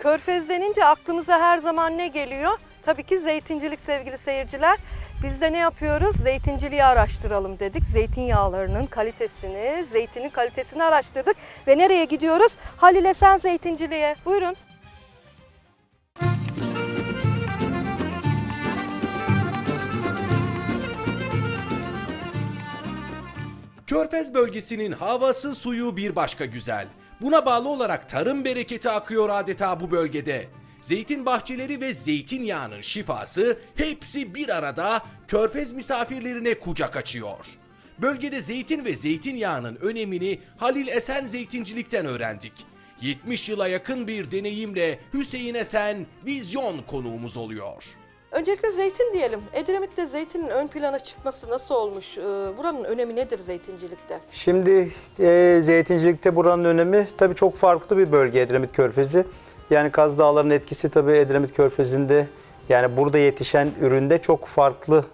Körfez denince aklımıza her zaman ne geliyor? Tabii ki zeytincilik sevgili seyirciler. Biz de ne yapıyoruz? Zeytinciliği araştıralım dedik. Zeytinyağlarının kalitesini, zeytinin kalitesini araştırdık. Ve nereye gidiyoruz? Halil Esen Zeytinciliğe. Buyurun. Körfez bölgesinin havası suyu bir başka güzel. Buna bağlı olarak tarım bereketi akıyor adeta bu bölgede. Zeytin bahçeleri ve zeytinyağının şifası hepsi bir arada körfez misafirlerine kucak açıyor. Bölgede zeytin ve zeytinyağının önemini Halil Esen Zeytincilik'ten öğrendik. 70 yıla yakın bir deneyimle Hüseyin Esen vizyon konuğumuz oluyor. Öncelikle zeytin diyelim. Edremit'te zeytinin ön plana çıkması nasıl olmuş? Ee, Buranın önemi nedir zeytincilikte? Şimdi e, zeytincilikte buranın önemi tabii çok farklı bir bölge Edremit Körfezi. Yani Kaz Dağları'nın etkisi tabii Edremit Körfezi'nde yani burada yetişen üründe çok farklı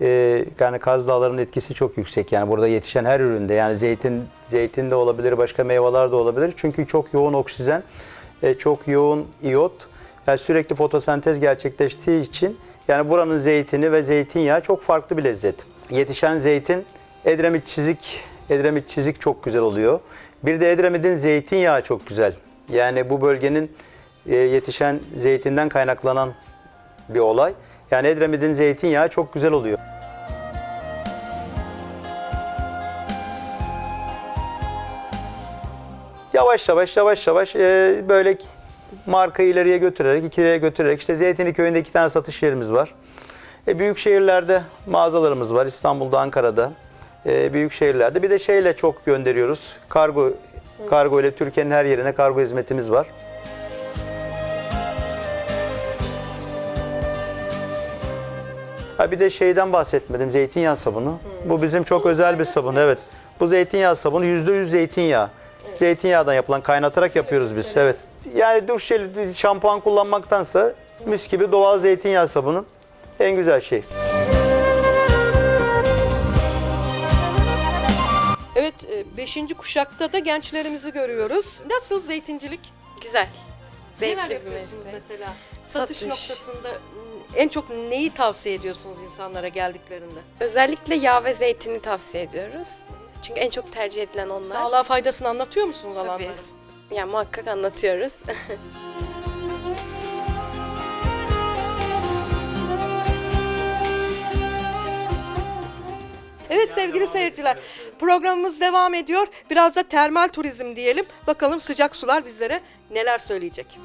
e, yani Kaz Dağları'nın etkisi çok yüksek. Yani burada yetişen her üründe yani zeytin zeytin de olabilir, başka meyveler de olabilir. Çünkü çok yoğun oksijen, e, çok yoğun iyot. Yani sürekli fotosentez gerçekleştiği için yani buranın zeytini ve zeytinyağı çok farklı bir lezzet. Yetişen zeytin Edremit çizik, Edremit çizik çok güzel oluyor. Bir de Edremit'in zeytinyağı çok güzel. Yani bu bölgenin e, yetişen zeytinden kaynaklanan bir olay. Yani Edremit'in zeytinyağı çok güzel oluyor. Yavaş yavaş yavaş yavaş e, böyle marka ileriye götürerek, ikiliye götürerek işte Zeytinli köyünde iki tane satış yerimiz var. E, büyük şehirlerde mağazalarımız var. İstanbul'da, Ankara'da. E, büyük şehirlerde. Bir de şeyle çok gönderiyoruz. Kargo kargo ile Türkiye'nin her yerine kargo hizmetimiz var. Ha bir de şeyden bahsetmedim. Zeytinyağı sabunu. Bu bizim çok özel bir sabun. Evet. Bu zeytinyağı sabunu %100 zeytinyağı. Zeytinyağından yapılan kaynatarak yapıyoruz biz. Evet. Yani duş jeli, şampuan kullanmaktansa mis gibi doğal zeytinyağı sabunu en güzel şey. Evet, 5. kuşakta da gençlerimizi görüyoruz. Nasıl zeytincilik? Güzel. Neler Zevkli bir yapıyorsunuz meslek. mesela? Satış, Satış. noktasında m, en çok neyi tavsiye ediyorsunuz insanlara geldiklerinde? Özellikle yağ ve zeytini tavsiye ediyoruz. Çünkü en çok tercih edilen onlar. Sağlığa faydasını anlatıyor musunuz Tabii. alanların? Yani muhakkak anlatıyoruz. Evet sevgili seyirciler, programımız devam ediyor. Biraz da termal turizm diyelim. Bakalım sıcak sular bizlere neler söyleyecek.